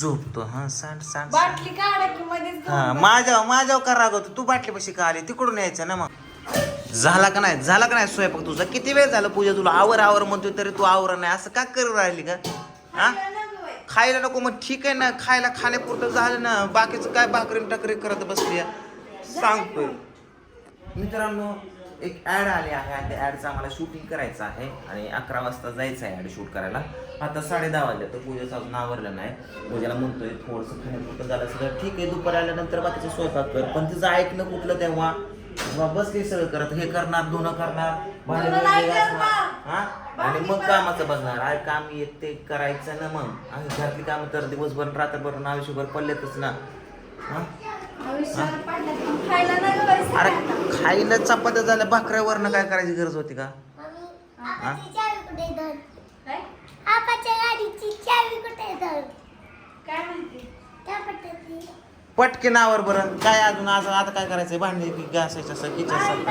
झोपतो हा सांड सांड. बाटली काढा की मध्येच हा माझ्या माझ्यावर का रागवतो तू बाटली पशी का आली? तिकडून यायचं ना मग. झाला का नाही? झाला का नाही स्वयंपाक तुझा? किती वेळ झाला पूजा तुला? आवर आवर म्हणतोय तरी तू आवर नाही. असं का करू राहिली का हा? खायला नको मग ठीक आहे ना. खायला खाण्यापुरतं झालं ना. बाकीचं काय भाकरी टाकरी करत बसली सांगतोय. मित्रांनो एक ॲड आली आहे आणि त्या ॲडचं आम्हाला शूटिंग करायचं आहे आणि अकरा वाजता जायचं आहे ॲड शूट करायला. आता साडे दहा वाजले तर पूजेचं अजून आवरलं नाही. पूजेला म्हणतोय थोडंसं खाण्यापुरतं झालं सगळं ठीक आहे दुपारी आल्यानंतर बाकीचं स्वयंपाक कर. पण तिचं ऐकणं कुठलं तेव्हा? तेव्हा बसली सगळं करत. हे करणार धुणं करणार. हा? आणि मग कामाचं बघणार आहे काम येत ते करायचं ना मग. आणि घरातली कामं तर दिवसभर रात्रभर आयुष्यभर पडलेतच ना. हा? अरे खायला चपात्या झाल्या भाकऱ्यावरनं काय करायची गरज होती का? काय? काय म्हणते? पटके आवर बरं. काय अजून आज आता काय करायचंय? भांडी की घासायचं असं किचन.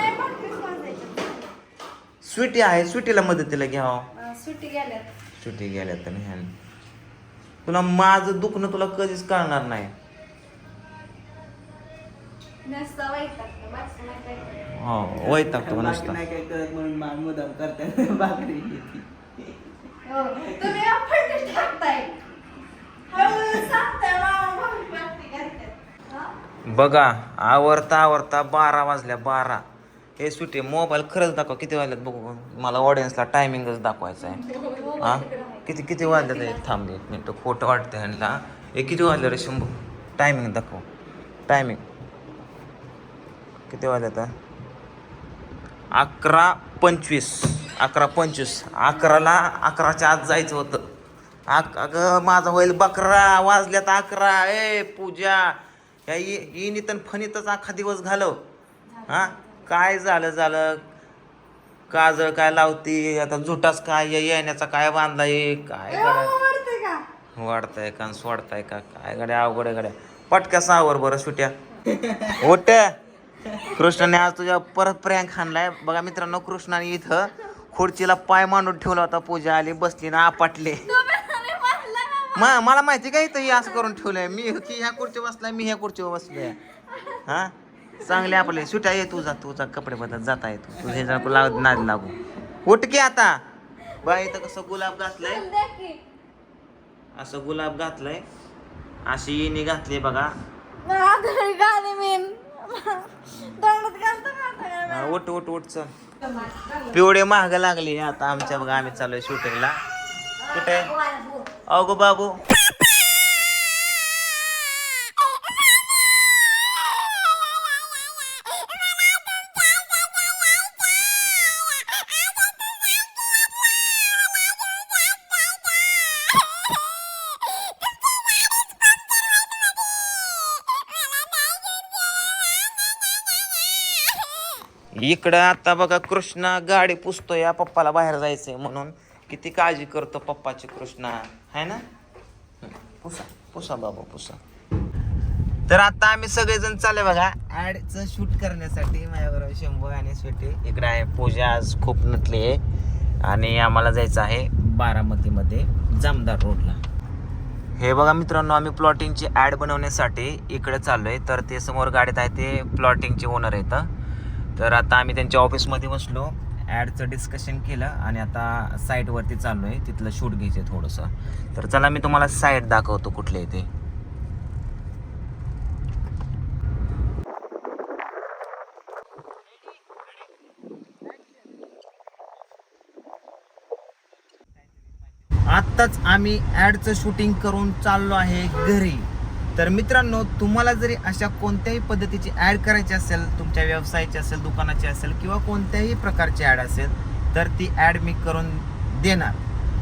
स्वीटी आहे स्वीटीला मदतीला घ्यावं अं, सुट्टी गेल्यात. स्वीटी गेल्या तर नाही. तुला माझं दुखणं तुला कधीच कळणार नाही. हो वैतागतो नसता नाही काय करत म्हणून मा- मुदाम करतात भाकरी हो, तुम्ही टाकताय. हळूहळू सांगताय. हा? बघा आवरता आवरता बारा वाजल्या बारा. हे सुटे मोबाईल खरंच दाखव किती वाजल्यात बघू. मला ऑडियन्सला टायमिंगच दाखवायचं आहे हा? किती किती वाजल्यात? हे? थांब एक मिनिट खोटं वाटतं ह्यांना. हे किती वाजलं रे शंभू? टायमिंग दाखव. टायमिंग किती वाजल्यात हा? अकरा पंचवीस. अकरा पंचवीस. अकराला अकराच्या आत जायचं होतं. अक अगं माझा होईल बकरा. वाजल्यात अकरा. ए पूजा. या इनितन फणीतच अख्खा दिवस घालव. हा? काय झालं झालं? काजळ काय लावती? आता झुटाच काय? या येण्याचा काय बांधलाय काय एवढं गड्या? वाढताय का? सोडताय का? काय गड्या? अवघड गड्या. पटक्या सावर बरं सुट्या. उठ. कृष्णाने आज तुझ्या परत प्रँक हाणलाय. बघा मित्रांनो कृष्णाने इथं खुर्चीला पाय मांडून ठेवला होता पूजा आली बसली ना आपटले. म मला माहिती का इथं हे असं करून ठेवलंय? मी की ह्या खुर्चीवर बसलाय मी ह्या खुर्चीवर बसलोय. हा? चांगले आपले सुट्या ये तू जा तुझा कपडे बदल जाता येतो. तू हे जण लाग नाद लागू. उठ की आता. बा इथं कसं गुलाब घातलंय. असं गुलाब घातलंय. अशी येणी घातली बघा आता गाणे मेन तोंडात घालतं का आता काय हा, उठ उठ उठ चल. पिवडे महाग लागले आता आमच्या बघा आम्ही चालूय शूटिंगला कुठे? अगो बाबू. इकडं आता बघा कृष्णा गाडी पुसतो या पप्पाला बाहेर जायचंय म्हणून. किती काळजी करतो पप्पाची कृष्णा. है ना? पुसा पुसा बाबा पुसा. तर आता आम्ही सगळेजण चालले बघा. ॲडचं शूट करण्यासाठी माझ्याबरोबर शंभू आणि स्वीटी. इकडे आहे पूजा आज खूप नटली आहे. आणि आम्हाला जायचं आहे बारामतीमध्ये जामदार रोडला. हे बघा मित्रांनो आम्ही प्लॉटिंगची ॲड बनवण्यासाठी इकडे चाललोय. तर ते समोर गाडीत आहे ते प्लॉटिंगचे ओनर आहेत. तर आता आम्ही त्यांच्या ऑफिसमध्ये बसलो ॲडचं डिस्कशन केलं आणि आता साईटवरती चाललो आहे तिथलं शूट घ्यायचं आहे थोडंसं. तर चला मी तुम्हाला साईट दाखवतो कुठले ते. आत्ताच आम्ही ॲडचं शूटिंग करून चाललो आहे घरी. तर मित्रांनो तुम्हाला जरी अशा कोणत्याही पद्धतीची ॲड करायची असेल तुमच्या व्यवसायाची असेल दुकानाची असेल किंवा कोणत्याही प्रकारची ॲड असेल तर ती ॲड मी करून देणार.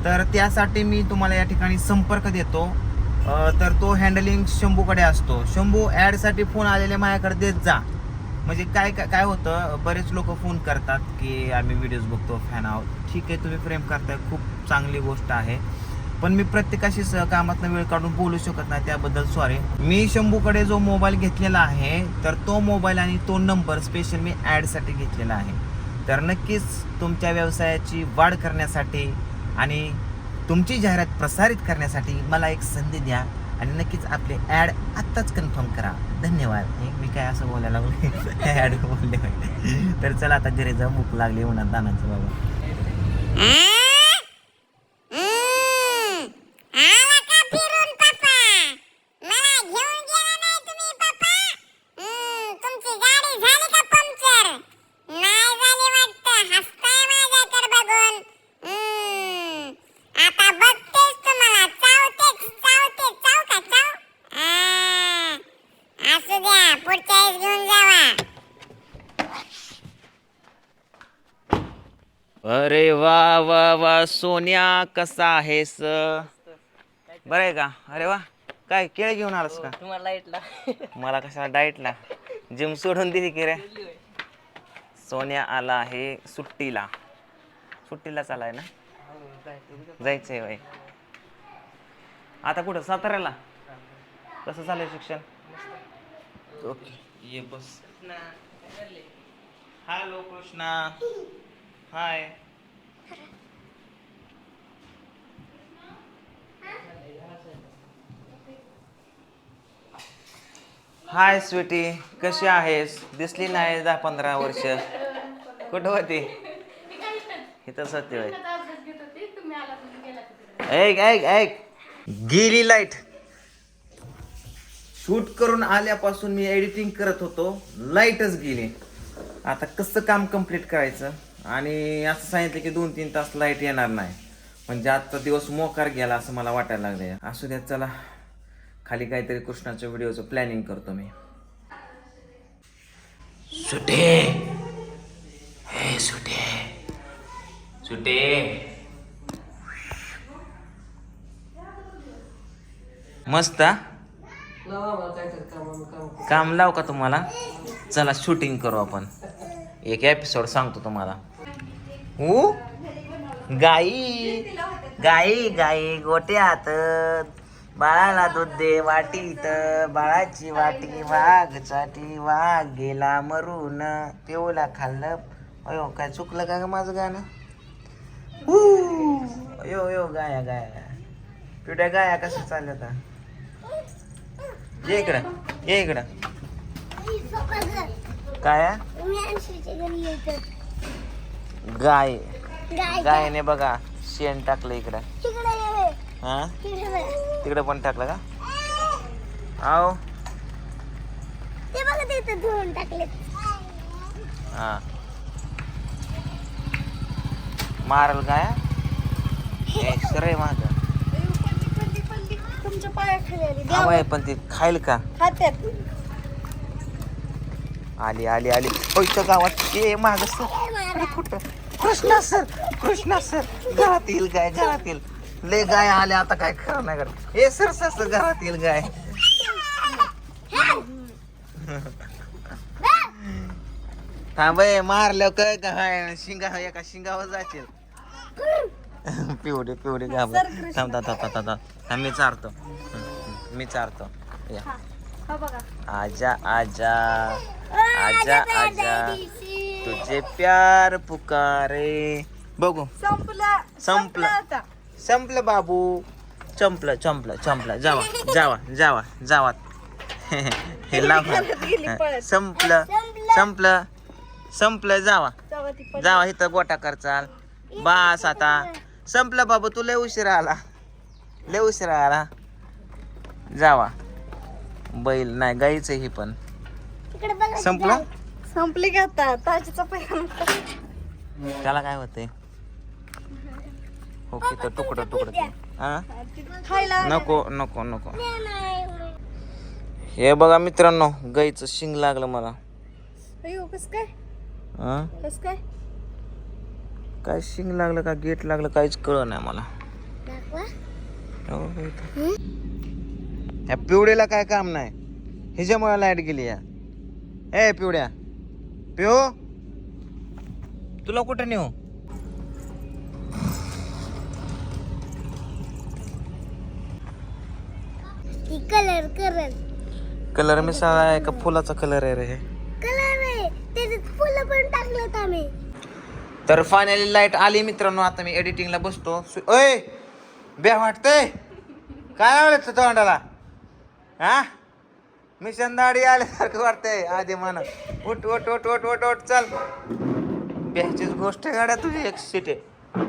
तर त्यासाठी मी तुम्हाला या ठिकाणी संपर्क देतो. तर तो हँडलिंग शंभूकडे असतो. शंभू ॲडसाठी फोन आलेले माझ्याकडे देत जा. म्हणजे काय काय काय होतं बरेच लोक फोन करतात की आम्ही व्हिडिओज बघतो फॅन आहोत ठीक आहे तुम्ही फ्रेम करताय खूप चांगली गोष्ट आहे. पण मी प्रत्येकाशी स- कामातनं वेळ काढून बोलू शकत नाही त्याबद्दल सॉरी मी शंभूकडे जो मोबाईल घेतलेला आहे तर तो मोबाईल आणि तो नंबर स्पेशल मी ॲडसाठी घेतलेला आहे. तर नक्कीच तुमच्या व्यवसायाची वाढ करण्यासाठी आणि तुमची जाहिरात प्रसारित करण्यासाठी मला एक संधी द्या आणि नक्कीच आपले ॲड आत्ताच कन्फर्म करा. धन्यवाद. हे मी काय असं बोलायला लागलो ॲड बोलले. तर चला आता घरी जा भूक लागली उन्हात दानाचं बाबा आला का फिरून पप्पा मला घेऊन गेला नाही तुम्ही पप्पा हम्म, तुमची गाडी झाली का पंक्चर नाही झाली वाटतं हसताय माझ्याकडे बघून हम्म, आता बघतेच तुम्हाला चावतेच चावते चाव का चाव आ, असू द्या पुढच्या वेळेस घेऊन जावा अरे वा वा वा सोन्या कसा आहेस? बरं आहे का? अरे वा काय केळ घेऊन आलास का? तुम्हाला लाईटला मला कशाला डाएटला जिम सोडून दिली की रे? सोन्या आला आहे सुट्टीला. सुट्टीला चालाय ना? जायचंय बाई. आता कुठं? साताऱ्याला? कसं चालू शिक्षण? ओके ये बस. Hello Krishna. Hi. Hi sweetie. कशी आहेस? दिसली नाही दहा पंधरा वर्ष. कुठं होती? इथंच होती बाई ऐक ऐक ऐक. गेली लाइट. शूट करून आल्यापासून मी एडिटिंग करत होतो. लाईटच गेली. आता कसं काम कंप्लीट करायचं? आणि असं सांगितलं की दोन तीन तास लाइट येणार नाही. म्हणजे आजचा दिवस मोकार गेला असं मला वाटायला लागलं असू द्या चला. खाली काहीतरी कृष्णाच्या व्हिडिओचं प्लॅनिंग करतो मी. सुटे. हे सुटे. सुटे. मस्त काम लाव का तुम्हाला? चला शूटिंग करू आपण. एक एपिसोड सांगतो तुम्हाला. गाई. गाई गाई गोट्यात बाळाला दूध दे वाटीत. बाळाची वाटी वाघ चाटी वाघ गेला मरून. पिवला खाल्लं. अयो काय चुकलं का ग माझं गाणं? हू, अयो अयो गाया गाया पिवड्या गाया कसं चालल्या आता ये इकडं ये इकडं. काय आहे? मी आणशीच्या घरी येतो गाय. गाय गायने बघा शेण टाकलं इकडं. तिकडे हा? पण टाकलं का? आव ते बघा तिथे धुवून टाकले. हा. मारल गाय सरळ माझ. तुमच्या पायाखाली आली. आहे पण ती खाईल का? खात्यात. आली आली आली. पैसा गावात ते माग सर. कुठं? Krishna sir Krishna sir. घरात येईल गाय घरात येईल. लय गाय आल्या आता काय खरं नाही करत. ए सर सर सर घरात येईल गाय. थांबय मारल्यावर काय काय शिंगा एका शिंगावर जाशील. पिवडे पिवडे घाबर. थांब थांब थांब थांब. थांब मी चारतो. मी चारतो. या. आजा आजा. आजा आजा तुझे प्यार पुकारे. बघू. संपला. संपलं. संपलं बाबू. संपलं संपलं संपलं जावा जावा जावा जावा. हे लाव. संपलं. संपलं. संपलं. जावा. जावा इथं गोटा कर चाल. बास आता. संपलं बाबू तू लय उशिरा आला. लय उशिरा आला. जावा. बैल नाही गाईच ही पण. संपलं? संपली का आता ताजीचा पैसा त्याला काय होतंय? हो की तर तुकडं तुकडं हा? खायला नको नको नको. हे बघा मित्रांनो गाईचं शिंग लागलं मला. अयो कस काय? हा? कस काय? काय शिंग लागलं का गेट लागलं काहीच कळ नाही मला. हो, हो. ह्या पिवड्याला काय काम नाही. ह्याच्यामुळे लाइट गेली या. ए पिवड्या पिओ तुला कुठं नेऊ? कलर करल. कलर मिसाळा आहे का फुलाचा कलर आहे रे हे. कलर आहे. त्याच्यात फुलं पण टाकलेत आम्ही. तर फायनली लाइट आली मित्रांनो आता मी एडिटिंगला बसतो. सु- ओय बे वाटतंय? काय आवडत तोंडाला? हा? मिशन दाढी आल्यासारखं वाटतंय. आधी मान उठ उठ उठ उठ उठ उठ चल. बेचीच गोष्ट गाड्या तुझी एक सीट आहे.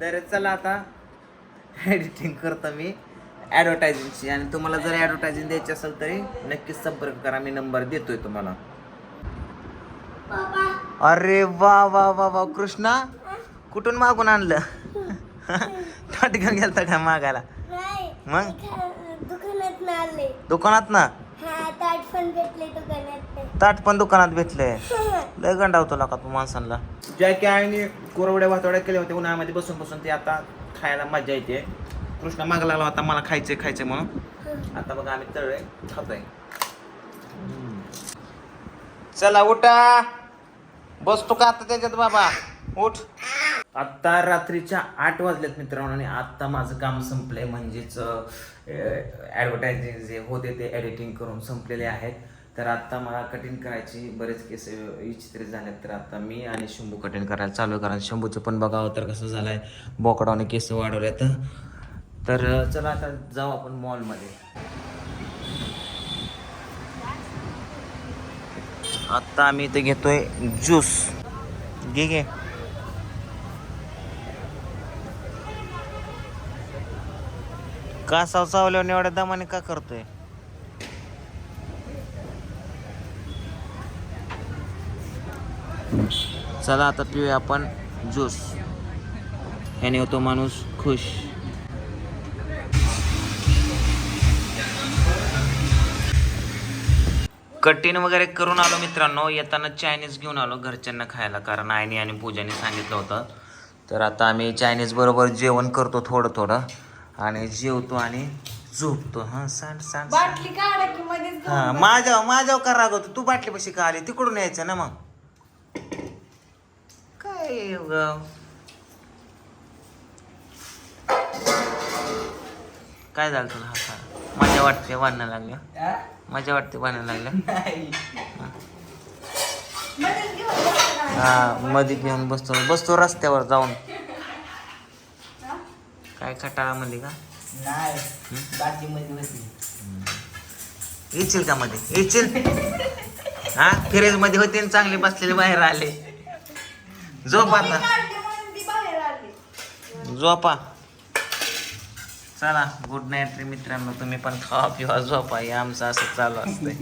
तर चला आता एडिटिंग करतो मी ॲडव्हर्टायझिंगची आणि तुम्हाला जर ॲडव्हर्टायझिंग द्यायची असेल तरी नक्कीच संपर्क करा मी नंबर देतोय तुम्हाला. अरे वा वा वा वा कृष्णा कुठून मागून आणलं? ठटकन गेलता का मागायला? मग? दुकानात आले दुकानात ना? हा ताट पण भेटले दुकानात ताट पण दुकानात भेटले. लय गंडाव तुला का तू माणसांना ज्या की आईने कोरवड्या भातवड्या केल्या होत्या उन्हाळ्यामध्ये बसून बसून ते आता खायला मजा येते. कृष्णा माग लागला होता मला खायचे खायचे म्हणून. आता बघा आम्ही तळले खातोय. चला उठा. बसतो का आता त्याच्यात बाबा? उठ. आता रात्रीच्या आठ वाजल्यात मित्रांनो आणि आत्ता माझं काम संपलंय. म्हणजेच ॲडव्हर्टायझिंग जे होते ते एडिटिंग करून संपलेले आहेत. तर आत्ता मला कटिंग करायची बरेच केस विचित्रित झाले तर आता मी आणि शंभू कटिंग करायला चालू आहे. कारण शंभूचं पण बघावं तर कसं झालं आहे बोकडाने केस वाढवले तर तर चला आता जाऊ आपण मॉलमध्ये आत्ता आम्ही इथे घेतोय ज्यूस घे घे. कासाव चावल्यावर एवढ्या दमाने का करतोय? चला आता पिऊया आपण ज्यूस. ह्याने होतो माणूस खुश. कटिंग वगैरे करून आलो मित्रांनो. येताना चायनीज घेऊन आलो घरच्यांना खायला. कारण आईने आणि पूजाने सांगितलं होतं. तर आता आम्ही चायनीज बरोबर जेवण करतो थोडं थोडं आणि जेवतो आणि झोपतो. हां सांड सांड. बाटली काढा की मध्येच हा माझ्या माझ्यावर का रागवतो तू बाटली पशी का आली? तिकडून यायचं ना मग. काय उगा. काय झालं तुला? हा मजा वाटते वाढणं लागल्या. मजा वाटते वाढणं लागल्या. हा. मध्ये घेऊन बसतो. बसतो रस्त्यावर जाऊन. काय खटाळामध्ये का? नाही मध्ये बसली. येशील का मध्ये? येशील? हा? फिरेजमध्ये होते आणि चांगले बसलेले बाहेर आले. झोप आता. झोपा. चला गुड नाईट रे मित्रांनो. तुम्ही पण खावा पिवा झोपा. हे आमचं असं चालू असतंय.